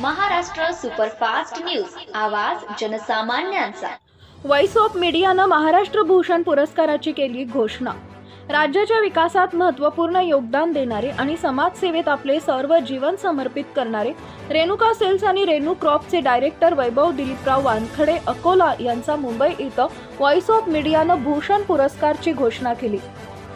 Maharashtra superfast news आवाज जनसामान्यांचा. Voice of मीडियानं महाराष्ट्र भूषण पुरस्काराची केली घोषणा. राज्याच्या विकासात महत्त्वपूर्ण योगदान देणारे आणि समाजसेवेत आपले सर्व जीवन समर्पित करणारे रेणुका सेल्स आणि रेणू क्रॉपचे डायरेक्टर वैभव दिलीपराव वानखडे अकोला यांचा मुंबई इथं व्हॉइस ऑफ मीडियानं भूषण पुरस्कारची घोषणा केली.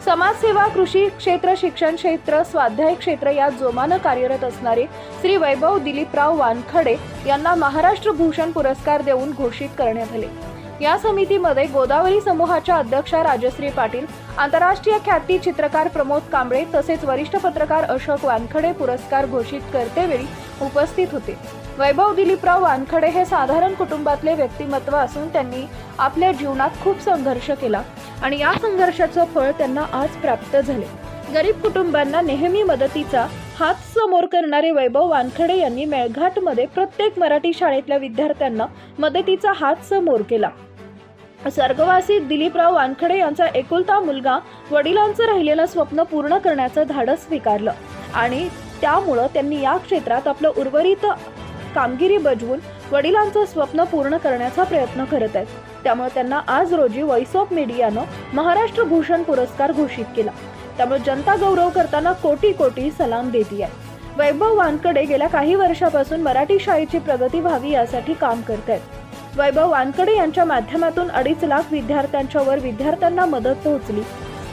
समाजसेवा कृषी क्षेत्र शिक्षण क्षेत्र स्वाध्याय क्षेत्र यात जोमानं कार्यरत असणारे श्री वैभव दिलीपराव वानखडे यांना महाराष्ट्र भूषण पुरस्कार देऊन घोषित करण्यात आले. या समितीमध्ये गोदावरी समूहाच्या अध्यक्षा राजश्री पाटील आंतरराष्ट्रीय ख्याती चित्रकार प्रमोद कांबळे तसेच वरिष्ठ पत्रकार अशोक वानखडे पुरस्कार घोषित करतेवेळी उपस्थित होते. वैभव दिलीपराव वानखडे हे साधारण कुटुंबातले व्यक्तिमत्व असून त्यांनी आपल्या जीवनात खूप संघर्ष केला आणि या संघर्षाचं फळ त्यांना आज प्राप्त झाले. गरीब कुटुंबांना नेहमी मदतीचा हात समोर करणारे वैभव वानखडे यांनी मेळघाटमध्ये प्रत्येक मराठी शाळेतल्या विद्यार्थ्यांना मदतीचा हात समोर केला. स्वर्गवासी दिलीपराव वानखडे यांचा एकुलता मुलगा वडिलांचं राहिलेलं स्वप्न पूर्ण करण्याचं धाडस स्वीकारलं. आणि त्यामुळं त्यांनी या क्षेत्रात आपलं उर्वरित कामगिरी बजवून वडिलांचं स्वप्न पूर्ण करण्याचा प्रयत्न करत आहेत. त्यामुळे त्यांना आज रोजी व्हॉइस ऑफ मीडियानं महाराष्ट्र भूषण पुरस्कार घोषित केला. त्यामुळे जनता गौरव करताना कोटी कोटी सलाम देते आहे वैभव वानकडे गेल्या काही वर्षापासून मराठी शाळेची प्रगती व्हावी यासाठी काम करत आहेत वैभव वानकडे यांच्या माध्यमातून अडीच लाख विद्यार्थ्यांच्यावर विद्यार्थ्यांना मदत पोहोचली.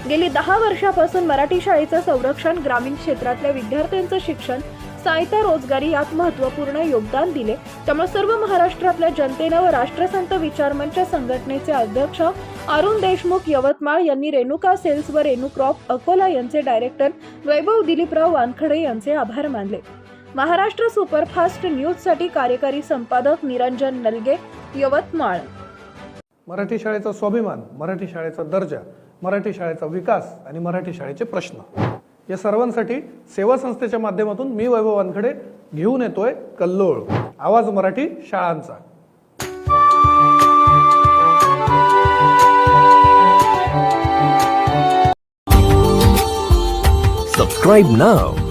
गेली दहा वर्षापासून मराठी शाळेचं संरक्षण ग्रामीण क्षेत्रातल्या विद्यार्थ्यांचं शिक्षण साहित्य रोजगारी यात महत्त्वपूर्ण योगदान दिले. त्यामुळे सर्व महाराष्ट्रातल्या जनतेनं व राष्ट्रसंत विचारमंच संघटनेचे अध्यक्ष अरुण देशमुख यवतमाळ यांनी रेणुका सेल्स व रेणू क्रॉप अकोला यांचे डायरेक्टर वैभव दिलीपराव वानखडे यांचे आभार मानले. महाराष्ट्र सुपरफास्ट न्यूजसाठी कार्यकारी संपादक निरंजन नलगे यवतमाळ. मराठी शाळेचा स्वाभिमान मराठी शाळेचा दर्जा मराठी शाळेचा विकास आणि मराठी शाळेचे प्रश्न. या सर्वांसाठी सेवा संस्थेच्या माध्यमातून मी वैभव वानखडे घेऊन येतोय कल्लोळ. आवाज मराठी शाळांचा. Subscribe now.